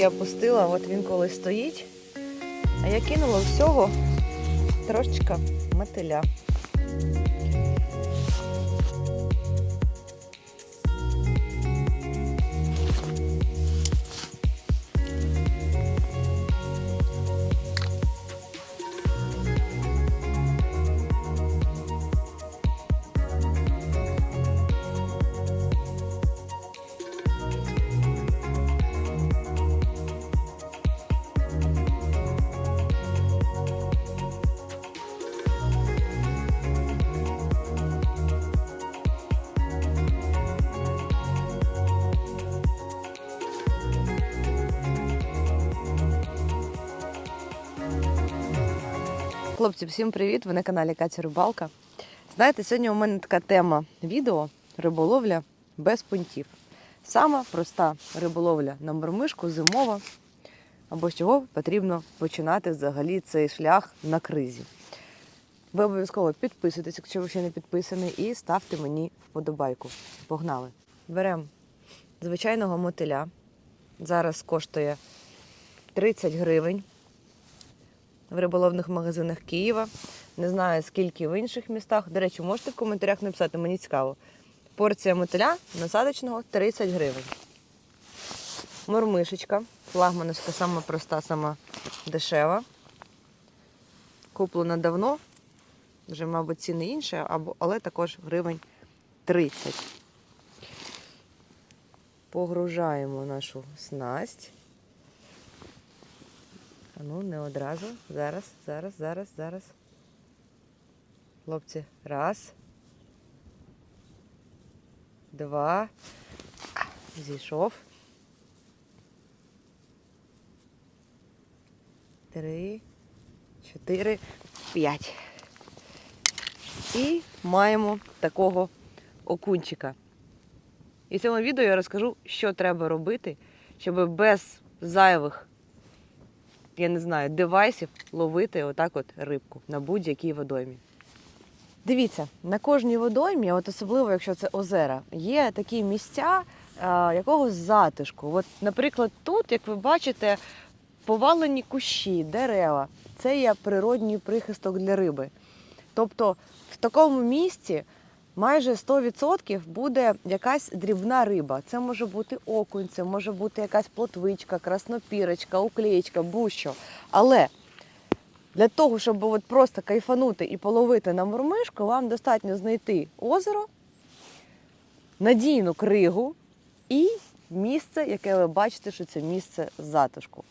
Тільки опустила, от він коли стоїть. А я кинула всього трошечка мотиля. Хлопці, всім привіт! Ви на каналі Катя Рибалка. Знаєте, сьогодні у мене така тема відео риболовля без пунктів. Сама проста риболовля на мормишку, зимова, або з чого потрібно починати взагалі цей шлях на кризі. Ви обов'язково підписуйтесь, якщо ви ще не підписані, і ставте мені вподобайку. Погнали! Беремо звичайного мотиля. Зараз коштує 30 гривень в риболовних магазинах Києва. Не знаю, скільки в інших містах. До речі, можете в коментарях написати, мені цікаво. Порція мотиля насадочного 30 гривень. Мормишечка, флагмановська, сама проста, сама дешева. Куплена давно. Вже, мабуть, ціни інші, але також гривень 30. Погружаємо нашу снасть. Ну, не одразу. Зараз, зараз, зараз, зараз. Хлопці, раз. Два. Зійшов. Три, чотири, п'ять. І маємо такого окунчика. І в цьому відео я розкажу, що треба робити, щоб без зайвих я не знаю, девайсів ловити отак от рибку на будь-якій водоймі. Дивіться, на кожній водоймі, от особливо якщо це озера, є такі місця а, якогось затишку. От, наприклад, тут, як ви бачите, повалені кущі, дерева. Це є природній прихисток для риби. Тобто в такому місці майже 100% буде якась дрібна риба. Це може бути окунь, це може бути якась плотвичка, краснопірочка, уклеєчка, будь-що. Але для того, щоб от просто кайфанути і половити на мормишку, вам достатньо знайти озеро, надійну кригу і місце, яке ви бачите, що це місце затишку.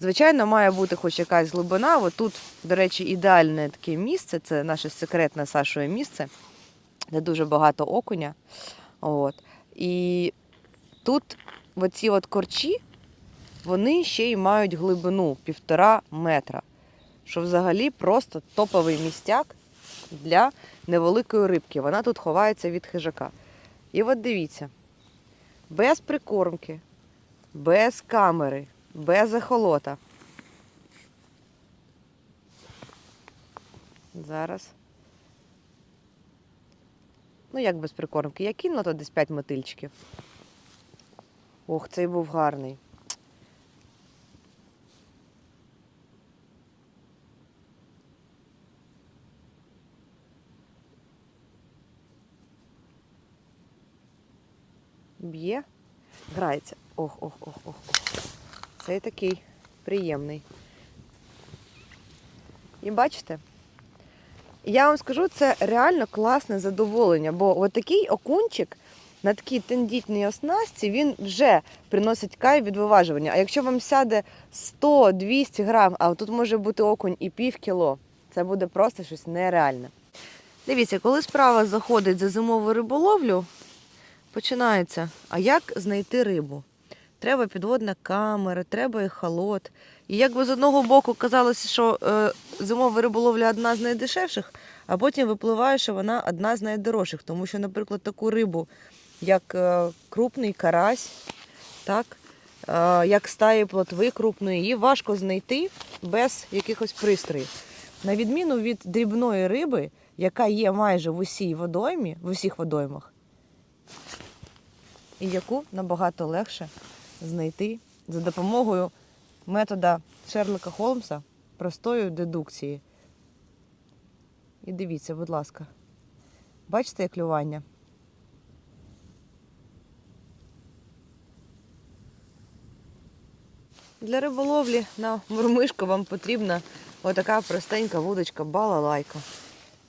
Звичайно, має бути хоч якась глибина. От тут, до речі, ідеальне таке місце це наше секретне Сашове місце де дуже багато окуня. От. І тут оці от корчі, вони ще й мають глибину півтора метра, що взагалі просто топовий містяк для невеликої рибки. Вона тут ховається від хижака. І от дивіться, без прикормки, без камери, без ехолота. Зараз. Ну, як без прикормки. Я кинула то десь 5 мотильчиків. Ох, цей був гарний. Б'є, грається. Ох, ох, ох, ох. Цей такий приємний. І бачите? Я вам скажу, це реально класне задоволення, бо от такий окунчик на такій тендітній оснастці він вже приносить кайф від виважування. А якщо вам сяде 100-200 грам, а тут може бути окунь і пів кіло, це буде просто щось нереальне. Дивіться, коли справа заходить за зимову риболовлю, починається. А як знайти рибу? Треба підводна камера, треба ехолот. І якби з одного боку казалося, що е, зимова риболовля одна з найдешевших, а потім випливає, що вона одна з найдорожчих. Тому що, наприклад, таку рибу, як е, крупний карась, так, е, як стаї плотви крупної, її важко знайти без якихось пристроїв. На відміну від дрібної риби, яка є майже в усій водоймі, в усіх водоймах, і яку набагато легше знайти за допомогою метода Шерлока Холмса простої дедукції. І дивіться, будь ласка. Бачите, як клювання? Для риболовлі на мурмишку вам потрібна отака простенька вудочка балалайка.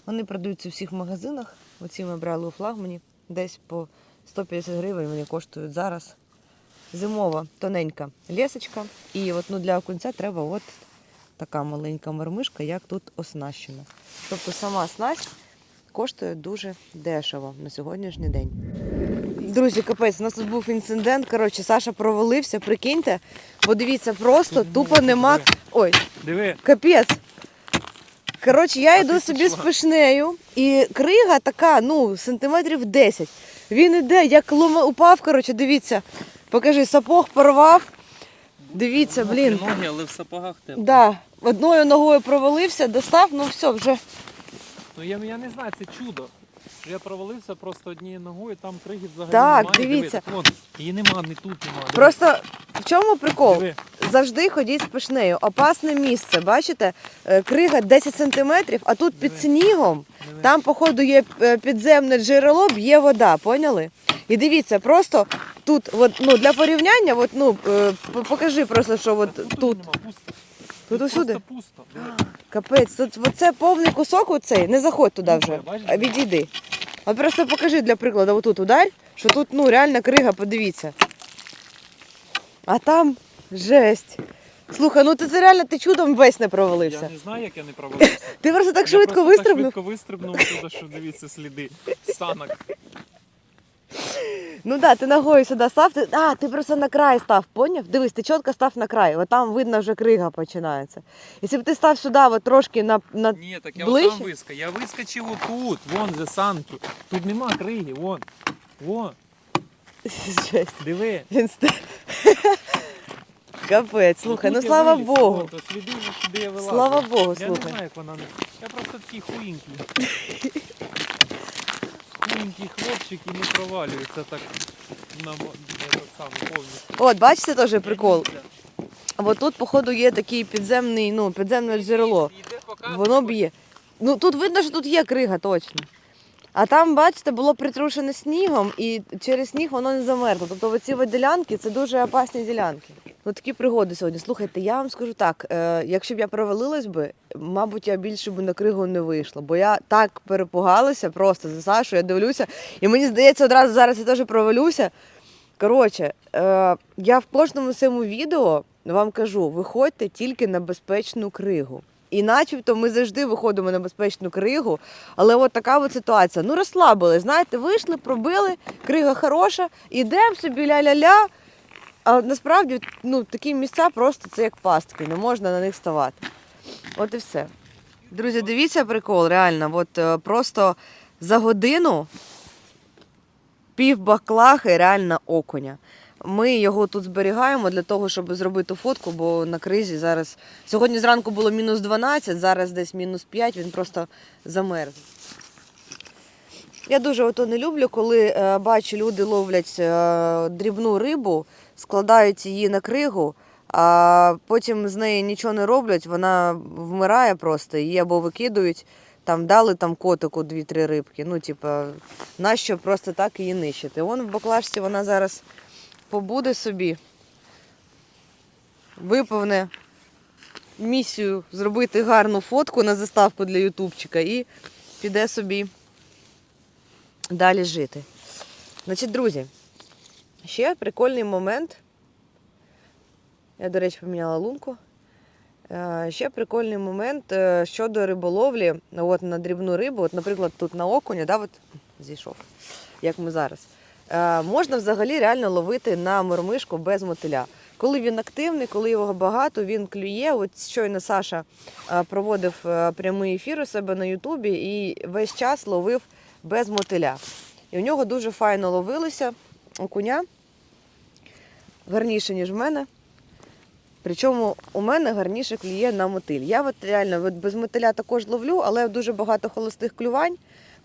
Вони продаються у всіх магазинах. Оці ми брали у флагмані. Десь по 150 гривень вони коштують зараз. Зимова тоненька лісочка. І от, ну, для окунця треба от така маленька мормишка, як тут оснащена. Тобто сама снасть коштує дуже дешево на сьогоднішній день. Друзі, капець, у нас тут був інцидент. Коротше, Саша провалився, прикиньте. Подивіться, просто тупо нема. Ой, Диви, Капець. Коротше, я йду собі з пишнею, і крига така, ну, сантиметрів 10. Він іде, як лома упав, коротше, дивіться. Покажи, сапог порвав. Дивіться, блін. ноги, але в сапогах тепло. Да, одною ногою провалився, достав, ну все, вже. Ну я, я не знаю, це чудо. Я провалився просто однією ногою, там криги взагалі Так, немає. дивіться. Диви, так, вон, її нема, ні тут нема. Диви. Просто в чому прикол? Диви. Завжди ходіть з пишнею. Опасне місце, бачите? Е, Крига 10 сантиметрів, а тут під Диви. снігом. Диви. Там, походу, є е, підземне джерело, б'є вода, поняли? І дивіться, просто тут, от, ну, для порівняння, от, ну, е, покажи просто, що от тут. Тут усюди? Пусто. Диви. Капець, тут оце повний кусок оцей, не заходь туди вже, а відійди. От просто покажи для прикладу, отут ударь, що тут ну, реально крига, подивіться. А там жесть. Слухай, ну ти це реально ти чудом весь не провалився. Я не знаю, як я не провалився. Ти просто так Я швидко просто вистрибнув. Так швидко вистрибнув туди, що дивіться сліди. Санок. Ну да, ти ногою сюди став. Ти... А, ти просто на край став, поняв? Дивись, ти чітко став на край. От там видно вже крига починається. Якщо б ти став сюди, от трошки на. на... Ні, так я Ближче? отам вискочив. Я вискочив отут. Вон же санки. Тут нема криги, вон. Вон. Жесть. Диви. Він ст- Капець, слухай, ну Отут я слава виліз, Богу. вон, то сліди, куди я вилазив. Слава Богу, Я не слухай. знаю, як вона не. Я просто такий хуїнький. Хуїнький хлопчик і не провалюється так на самий повністю. От, бачите теж прикол. Я тут, походу, є такий підземний, ну, підземне джерело. Воно б'є. Ну тут видно, що тут є крига точно. А там, бачите, було притрушене снігом, і через сніг воно не замерзло. Тобто оці ділянки це дуже опасні ділянки. Ну такі пригоди сьогодні. Слухайте, я вам скажу так: е, якщо б я провалилась би, мабуть, я більше б на кригу не вийшла, бо я так перепугалася просто за Сашу, я дивлюся, і мені здається, одразу зараз я теж провалюся. Коротше, е, я в кожному своєму відео вам кажу: виходьте тільки на безпечну кригу. І начебто ми завжди виходимо на безпечну кригу, але от така от ситуація. Ну, розслабили, знаєте, вийшли, пробили, крига хороша, ідемо собі ля-ля-ля. А насправді ну, такі місця просто це як пастки, не можна на них ставати. От і все. Друзі, дивіться прикол, реально. От е, просто за годину пів баклахи реально окуня. Ми його тут зберігаємо для того, щоб зробити фотку, бо на кризі зараз. Сьогодні зранку було мінус 12, зараз десь мінус 5, він просто замерз. Я дуже ото не люблю, коли е, бачу, люди ловлять е, дрібну рибу, складають її на кригу, а потім з неї нічого не роблять, вона вмирає просто, її або викидують, там дали там котику дві-три рибки. Ну, типа, нащо просто так її нищити? Вон в баклажці вона зараз побуде собі, виповне місію зробити гарну фотку на заставку для ютубчика і піде собі далі жити. Значить, друзі, ще прикольний момент. Я, до речі, поміняла лунку. Е, Ще прикольний момент е, щодо риболовлі от, на дрібну рибу. От, наприклад, тут на окуня, да, от, зійшов, як ми зараз. Е, Можна взагалі реально ловити на мормишку без мотиля. Коли він активний, коли його багато, він клює. От щойно Саша е, проводив е, прямий ефір у себе на Ютубі і весь час ловив без мотиля. І у нього дуже файно ловилися окуня, гарніше, ніж в мене. Причому у мене гарніше клює на мотиль. Я от реально без мотиля також ловлю, але дуже багато холостих клювань.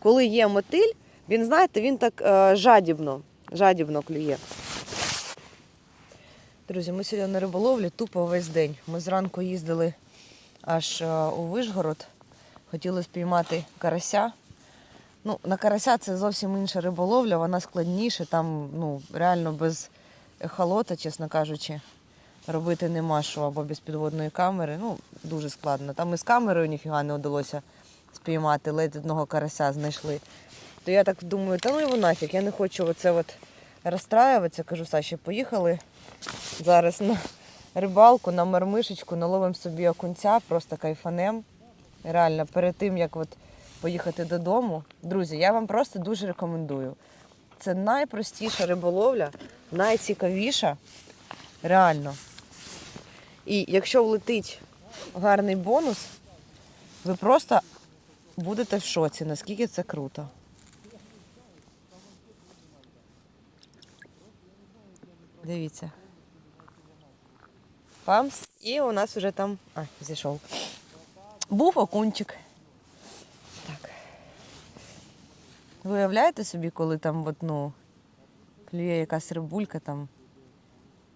Коли є мотиль, він, знаєте, він так е, жадібно, жадібно клює. Друзі, ми сьогодні на риболовлі тупо весь день. Ми зранку їздили аж е, у Вишгород, хотіли спіймати карася. Ну, на карася це зовсім інша риболовля, вона складніша, там ну, реально без ехолота, чесно кажучи, робити нема що або без підводної камери. Ну, дуже складно. Там і з камерою ніфіга не вдалося спіймати, ледь одного карася знайшли. То я так думаю, та ну його нафіг, я не хочу оце от розстраюватися. Кажу, Саші, поїхали зараз на рибалку, на мармишечку, наловимо собі окунця, просто кайфанем. Реально, перед тим, як от поїхати додому. Друзі, я вам просто дуже рекомендую. Це найпростіша риболовля, найцікавіша. Реально. І якщо влетить гарний бонус, ви просто будете в шоці, наскільки це круто. Дивіться. Памс. І у нас вже там. А, зійшов. Був окунчик. Так. Ви собі, коли там от, ну, клює якась рибулька там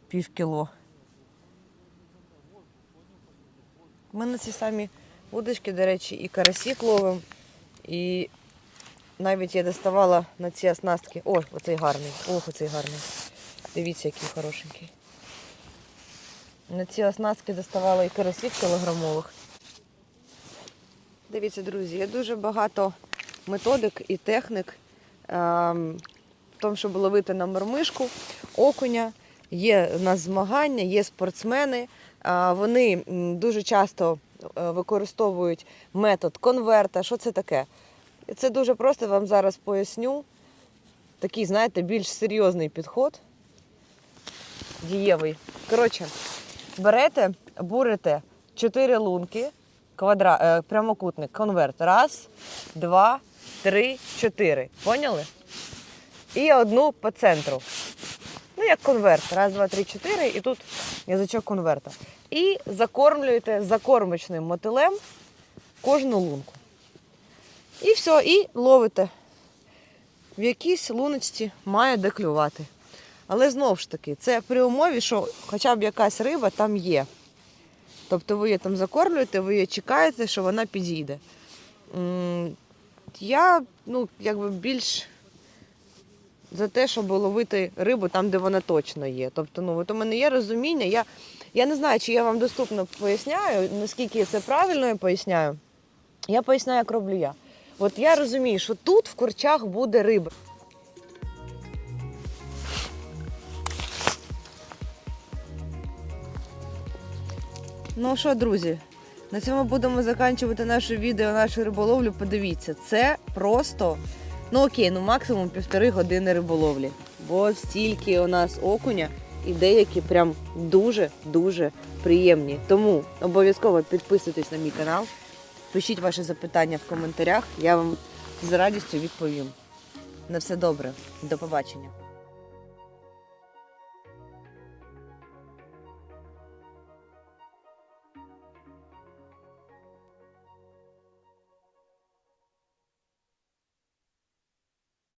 пів кіло. Ми на ці самі удочки, до речі, і карасік ловимо, і навіть я доставала на ці оснастки. Ой, оцей гарний. Ох, оцей гарний. Дивіться, який хорошенький. На ці оснастки доставала і карасів кілограмових. Дивіться, друзі, є дуже багато методик і технік ем, в тому, щоб ловити на мормишку, окуня. Є у нас змагання, є спортсмени. А, Вони дуже часто е, використовують метод конверта. Що це таке? Це дуже просто вам зараз поясню. Такий, знаєте, більш серйозний підход. Дієвий. Коротше, берете, бурите 4 лунки, квадра... е, прямокутник, конверт. Раз, два, три, чотири. Поняли? І одну по центру. Ну, як конверт. Раз, два, три, чотири, і тут язичок конверта. І закормлюєте закормочним мотилем кожну лунку. І все, і ловите. В якійсь луночці має де клювати. Але знову ж таки, це при умові, що хоча б якась риба там є. Тобто ви її там закормлюєте, ви її чекаєте, що вона підійде. Я ну, якби більш за те, щоб ловити рибу там, де вона точно є. Тобто, ну, от у мене є розуміння. Я, я не знаю, чи я вам доступно поясняю, наскільки це правильно я поясняю. Я поясняю, як роблю я. От я розумію, що тут в корчах буде риба. Ну що, друзі, на цьому будемо закінчувати наше відео, нашу риболовлю. Подивіться, це просто, ну окей, ну максимум півтори години риболовлі. Бо стільки у нас окуня і деякі прям дуже-дуже приємні. Тому обов'язково підписуйтесь на мій канал, пишіть ваші запитання в коментарях, я вам з радістю відповім. На все добре, до побачення.